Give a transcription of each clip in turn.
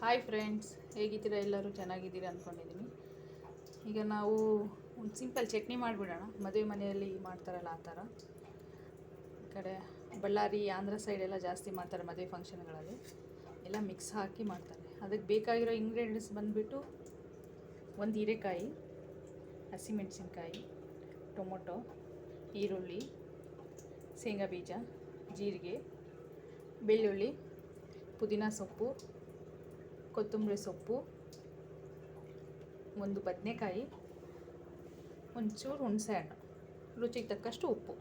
Hi friends ಹೇಗಿದ್ದೀರಾ ಎಲ್ಲರೂ? ಚೆನ್ನಾಗಿದ್ದೀರಾ ಅಂದ್ಕೊಂಡಿದ್ದೀನಿ ಈಗ ನಾವು ಒಂದು ಸಿಂಪಲ್ ಚಟ್ನಿ ಮಾಡಿಬಿಡೋಣ. ಮದುವೆ ಮನೆಯಲ್ಲಿ ಮಾಡ್ತಾರಲ್ಲ ಆ ಥರ. ಈ ಕಡೆ ಬಳ್ಳಾರಿ, ಆಂಧ್ರ ಸೈಡ್ ಎಲ್ಲ ಜಾಸ್ತಿ ಮಾಡ್ತಾರೆ ಮದುವೆ ಫಂಕ್ಷನ್ಗಳಲ್ಲಿ ಎಲ್ಲ ಮಿಕ್ಸ್ ಹಾಕಿ ಮಾಡ್ತಾರೆ. ಅದಕ್ಕೆ ಬೇಕಾಗಿರೋ ಇಂಗ್ರೀಡಿಯೆಂಟ್ಸ್ ಬಂದುಬಿಟ್ಟು ಒಂದು ಹೀರೆಕಾಯಿ, ಹಸಿಮೆಣಸಿನ್ಕಾಯಿ, ಟೊಮೊಟೊ, ಈರುಳ್ಳಿ, ಶೇಂಗಾ ಬೀಜ, ಜೀರಿಗೆ, ಬೆಳ್ಳುಳ್ಳಿ, ಪುದೀನ ಸೊಪ್ಪು ಕೊತ್ತಂಬರಿ ಸೊಪ್ಪು, ಒಂದು ಬದನೆಕಾಯಿ, ಒಂಚೂರು ಹುಣಸೆ ಹಣ್ಣು ರುಚಿಗೆ ತಕ್ಕಷ್ಟು ಉಪ್ಪು.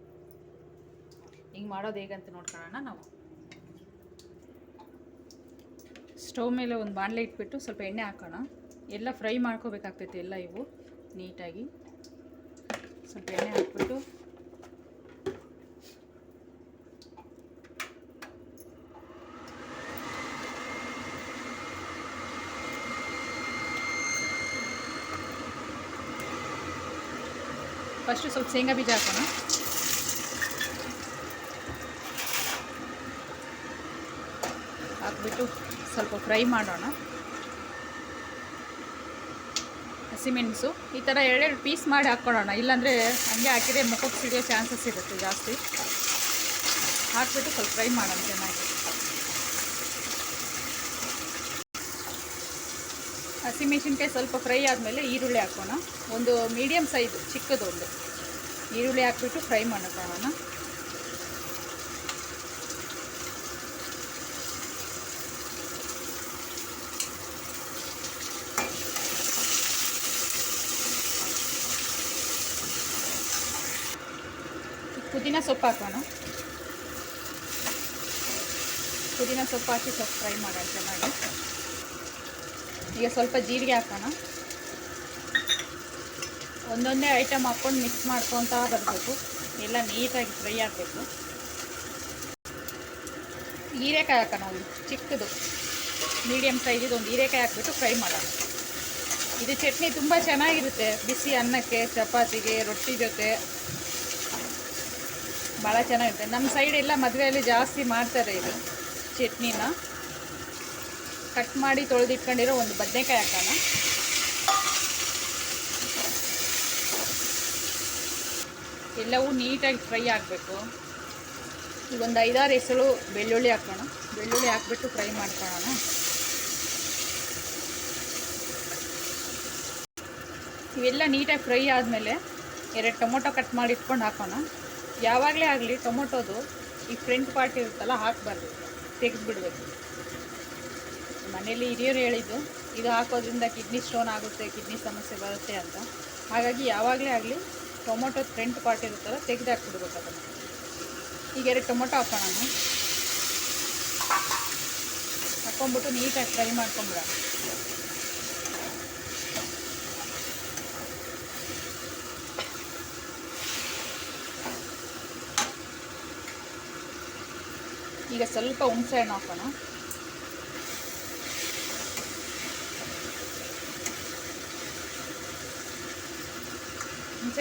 ಹಿಂಗೆ ಮಾಡೋದು ಹೇಗಂತ ನೋಡ್ಕೊಳ್ಳೋಣ ನಾವು. ಸ್ಟವ್ ಮೇಲೆ ಒಂದು ಬಾಣಲೆ ಇಟ್ಬಿಟ್ಟು ಸ್ವಲ್ಪ ಎಣ್ಣೆ ಹಾಕೋಣ. ಎಲ್ಲ ಫ್ರೈ ಮಾಡ್ಕೋಬೇಕಾಗ್ತೈತೆ ಎಲ್ಲ ಇವು, ನೀಟಾಗಿ. ಸ್ವಲ್ಪ ಎಣ್ಣೆ ಹಾಕ್ಬಿಟ್ಟು ಫಸ್ಟು ಸ್ವಲ್ಪ ಶೇಂಗಾ ಬೀಜ ಹಾಕೋಣ. ಹಾಕ್ಬಿಟ್ಟು ಸ್ವಲ್ಪ ಫ್ರೈ ಮಾಡೋಣ. ಹಸಿಮೆಣಸು, ಈ ಥರ ಎರಡೆರಡು ಪೀಸ್ ಮಾಡಿ ಹಾಕ್ಕೊಳ್ಳೋಣ ಇಲ್ಲಾಂದರೆ ಹಂಗೆ ಹಾಕಿದರೆ ಮುಖಕ್ಕೆ ಸಿಡಿಯೋ ಚಾನ್ಸಸ್ ಇರುತ್ತೆ ಜಾಸ್ತಿ. ಹಾಕ್ಬಿಟ್ಟು ಸ್ವಲ್ಪ ಫ್ರೈ ಮಾಡೋಣ ಚೆನ್ನಾಗಿ. ಹಸಿಮೆಣಸಿನ್ಕಾಯಿ ಸ್ವಲ್ಪ ಫ್ರೈ ಆದಮೇಲೆ ಈರುಳ್ಳಿ ಹಾಕೋಣ. ಒಂದು ಮೀಡಿಯಮ್ ಸೈಜ್ ಚಿಕ್ಕದೊಂದು. ಈರುಳ್ಳಿ ಹಾಕ್ಬಿಟ್ಟು ಫ್ರೈ ಮಾಡ್ಕೊಳ್ಳೋಣ. ಪುದೀನ ಸೊಪ್ಪು ಹಾಕೋಣ. ಪುದೀನ ಸೊಪ್ಪು ಹಾಕಿ ಸ್ವಲ್ಪ ಫ್ರೈ ಮಾಡೋಣ ಚೆನ್ನಾಗಿ. ಈಗ ಸ್ವಲ್ಪ ಜೀರಿಗೆ ಹಾಕೋಣ. ಒಂದೊಂದೇ ಐಟಮ್ ಹಾಕ್ಕೊಂಡು ಮಿಕ್ಸ್ ಮಾಡ್ಕೊತಾ ಬರಬೇಕು. ಎಲ್ಲ ನೀಟಾಗಿ ಫ್ರೈ ಆಗಬೇಕು. ಹೀರೆಕಾಯಿ ಹಾಕೋಣ ಒಂದು ಚಿಕ್ಕದು. ಮೀಡಿಯಮ್ ಸೈಜಿದು ಒಂದು ಹೀರೆಕಾಯಿ ಹಾಕ್ಬಿಟ್ಟು ಫ್ರೈ ಮಾಡೋಣ. ಇದು ಚಟ್ನಿ ತುಂಬ ಚೆನ್ನಾಗಿರುತ್ತೆ. ಬಿಸಿ ಅನ್ನಕ್ಕೆ, ಚಪಾತಿಗೆ, ರೊಟ್ಟಿ ಜೊತೆ. ಭಾಳ ಚೆನ್ನಾಗಿರುತ್ತೆ. ನಮ್ಮ ಸೈಡ್ ಎಲ್ಲ ಮದುವೆಯಲ್ಲಿ ಜಾಸ್ತಿ ಮಾಡ್ತಾರೆ ಇದು ಚಟ್ನಿನ. ಕಟ್ ಮಾಡಿ ತೊಳೆದಿಟ್ಕೊಂಡಿರೋ ಒಂದು ಬದನೆಕಾಯಿ ಹಾಕೋಣ. ಎಲ್ಲವೂ ನೀಟಾಗಿ ಫ್ರೈ ಆಗಬೇಕು. ಈಗ ಒಂದು ಐದಾರು ಹೆಸರು ಬೆಳ್ಳುಳ್ಳಿ ಹಾಕೋಣ. ಬೆಳ್ಳುಳ್ಳಿ ಹಾಕ್ಬಿಟ್ಟು ಫ್ರೈ ಮಾಡ್ಕೊಳ್ಳೋಣ. ಇವೆಲ್ಲ ನೀಟಾಗಿ ಫ್ರೈ ಆದಮೇಲೆ ಎರಡು ಟೊಮೊಟೊ ಕಟ್ ಮಾಡಿ ಇಟ್ಕೊಂಡು ಹಾಕೋಣ. ಯಾವಾಗಲೇ ಆಗಲಿ ಟೊಮೊಟೊದು ಈ ಫ್ರೆಂಟ್ ಪಾರ್ಟ್ ಇರುತ್ತಲ್ಲ, ಹಾಕಬಾರ್ದು. ತೆಗೆದುಬಿಡ್ಬೇಕು. ಮನೇಲಿ ಹಿರಿಯರು ಹೇಳಿದ್ದು, ಇದು ಹಾಕೋದ್ರಿಂದ ಕಿಡ್ನಿ ಸ್ಟೋನ್ ಆಗುತ್ತೆ, ಕಿಡ್ನಿ ಸಮಸ್ಯೆ ಬರುತ್ತೆ ಅಂತ. ಹಾಗಾಗಿ ಯಾವಾಗಲೇ ಆಗಲಿ ಟೊಮೊಟೊ ಫ್ರೆಂಟ್ ಪಾರ್ಟ್ ಇರುತ್ತಲ್ಲ ತೆಗೆದು ಹಾಕ್ಬಿಡ್ಬೇಕು ಅದನ್ನು. ಈಗ ಎರಡು ಟೊಮೊಟೊ ಹಾಕೋಣ ಹಾಕ್ಕೊಂಬಿಟ್ಟು ನೀಟಾಗಿ ಫ್ರೈ ಮಾಡ್ಕೊಂಬಿಡ ಈಗ ಸ್ವಲ್ಪ ಹುಣಸೆ ಹಣ್ಣು ಹಾಕೋಣ.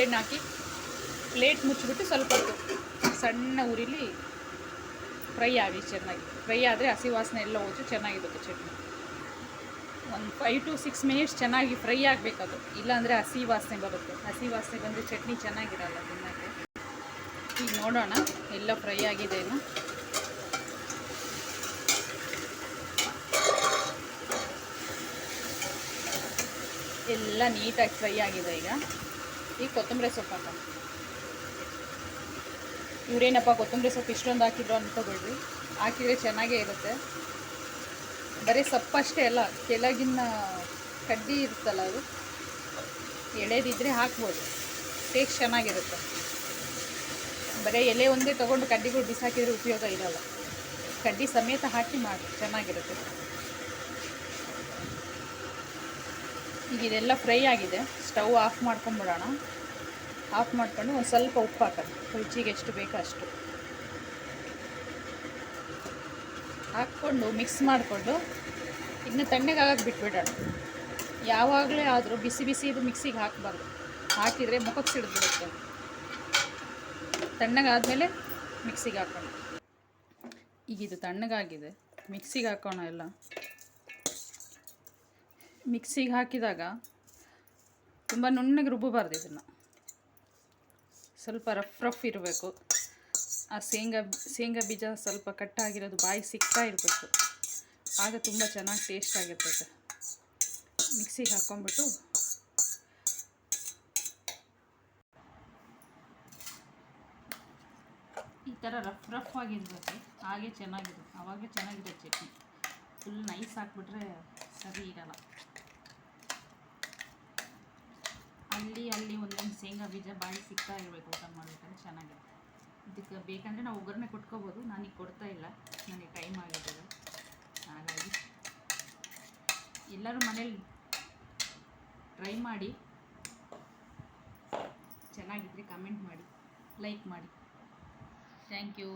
ಹಣ್ಣು ಹಾಕಿ ಪ್ಲೇಟ್ ಮುಚ್ಚಿಬಿಟ್ಟು ಸ್ವಲ್ಪ ಹೊತ್ತು ಸಣ್ಣ ಊರಿಲಿ ಫ್ರೈ ಆಗಿ ಚೆನ್ನಾಗಿ. ಫ್ರೈ ಆದರೆ ಹಸಿ ವಾಸನೆ ಎಲ್ಲ ಹೋಗಿ ಚೆನ್ನಾಗಿರುತ್ತೆ ಚಟ್ನಿ. ಒಂದು ಫೈವ್ ಟು ಸಿಕ್ಸ್ ಮಿನಿಟ್ಸ್ ಚೆನ್ನಾಗಿ ಫ್ರೈ ಆಗಬೇಕದು ಇಲ್ಲಾಂದರೆ ಹಸಿ ವಾಸನೆ ಬರುತ್ತೆ. ಹಸಿ ವಾಸನೆ ಬಂದರೆ ಚಟ್ನಿ ಚೆನ್ನಾಗಿರಲ್ಲ ತಿನ್ನೋಕ್ಕೆ. ಈಗ ನೋಡೋಣ, ಎಲ್ಲ ಫ್ರೈ ಆಗಿದೆ ಏನು ಎಲ್ಲ ನೀಟಾಗಿ ಫ್ರೈ ಆಗಿದೆ ಈಗ. ಈಗ ಕೊತ್ತಂಬರಿ ಸೊಪ್ಪು ಹಾಕೋಣ ಇವರೇನಪ್ಪ, ಕೊತ್ತಂಬರಿ ಸೊಪ್ಪು ಇಷ್ಟೊಂದು ಹಾಕಿದ್ರು ಅಂದ್ಕೊಬೇಡ್ರಿ ಹಾಕಿದರೆ ಚೆನ್ನಾಗೇ ಇರುತ್ತೆ. ಬರೀ ಸೊಪ್ಪಷ್ಟೇ ಅಲ್ಲ, ಕೆಳಗಿನ ಕಡ್ಡಿ ಇರುತ್ತಲ್ಲ ಅದು ಎಳೆದಿದ್ದರೆ ಹಾಕ್ಬೋದು. ಟೇಸ್ಟ್ ಚೆನ್ನಾಗಿರುತ್ತೆ. ಬರೀ ಎಲೆ ಒಂದೇ ತೊಗೊಂಡು ಕಡ್ಡಿಗಳು ಬಿಸಾಕಿದ್ರೆ ಉಪಯೋಗ ಇರಲ್ಲ. ಕಡ್ಡಿ ಸಮೇತ ಹಾಕಿ ಮಾಡಿ ಚೆನ್ನಾಗಿರುತ್ತೆ. ಈಗ ಇದೆಲ್ಲ ಫ್ರೈ ಆಗಿದೆ. Stove off ಮಾಡ್ಕೊಂಬಿಡೋಣ. ಆಫ್ ಮಾಡ್ಕೊಂಡು ಒಂದು ಸ್ವಲ್ಪ ಉಪ್ಪು ಹಾಕೋಣ. ರುಚಿಗೆ ಎಷ್ಟು ಬೇಕೋ ಅಷ್ಟು. ಹಾಕ್ಕೊಂಡು ಮಿಕ್ಸ್ ಮಾಡಿಕೊಂಡು ಇನ್ನು ತಣ್ಣಗಾಗಕ್ಕೆ ಬಿಟ್ಬಿಡೋಣ. ಯಾವಾಗಲೇ ಆದರೂ ಬಿಸಿ ಬಿಸಿ ಇದು ಮಿಕ್ಸಿಗೆ ಹಾಕಬಾರ್ದು. ಹಾಕಿದರೆ ಮುಖಕ್ಕೆ ಸಿಡಿದ್ಬಿಡುತ್ತೆ. ತಣ್ಣಗಾದಮೇಲೆ ಮಿಕ್ಸಿಗೆ ಹಾಕೋಣ. ಈಗ ಇದು ತಣ್ಣಗಾಗಿದೆ. ಮಿಕ್ಸಿಗೆ ಹಾಕೋಣ ಎಲ್ಲ. ಮಿಕ್ಸಿಗೆ ಹಾಕಿದಾಗ ತುಂಬ ನುಣ್ಣಗೆ ರುಬ್ಬಬಾರ್ದು ಇದನ್ನು. ಸ್ವಲ್ಪ ರಫ್ ರಫ್ ಇರಬೇಕು. ಆ ಶೇಂಗಾ ಶೇಂಗಾ ಬೀಜ ಸ್ವಲ್ಪ ಕಟ್ಟಾಗಿರೋದು ಬಾಯಿ ಸಿಗ್ತಾ ಇರಬೇಕು. ಆಗ ತುಂಬ ಚೆನ್ನಾಗಿ ಟೇಸ್ಟ್ ಆಗಿರ್ತೈತೆ. ಮಿಕ್ಸಿಗೆ ಹಾಕ್ಕೊಂಬಿಟ್ಟು ಈ ಥರ ರಫ್ ರಫ್ ಆಗಿರ್ಬೇಕು. ಹಾಗೆ ಚೆನ್ನಾಗಿರುತ್ತೆ. ಆವಾಗೇ ಚೆನ್ನಾಗಿರುತ್ತೆ ಚಟ್ನಿ. ಫುಲ್ ನೈಸ್ ಹಾಕ್ಬಿಟ್ರೆ ಸರಿ ಇರಲ್ಲ. ಅಲ್ಲಿ ಅಲ್ಲಿ ಒಂದೊಂದು ಶೇಂಗಾ ಬೀಜ ಬಾಯಿ ಸಿಗ್ತಾ ಇರಬೇಕು ಊಟ ಮಾಡ್ಬೇಕಾದ್ರೆ ಚೆನ್ನಾಗಿರುತ್ತೆ. ಇದಕ್ಕೆ ಬೇಕಂದರೆ ನಾವು ಒಗ್ಗರಣೆ ಕೊಟ್ಕೋಬೋದು. ನಾನೀಗ ಕೊಡ್ತಾ ಇಲ್ಲ. ನನಗೆ ಟೈಮ್ ಆಗಿರ್ತದೆ ಹಾಗಾಗಿ ಎಲ್ಲರೂ ಮನೇಲಿ ಟ್ರೈ ಮಾಡಿ. ಚೆನ್ನಾಗಿದ್ದರೆ ಕಮೆಂಟ್ ಮಾಡಿ ಲೈಕ್ ಮಾಡಿ. Thank you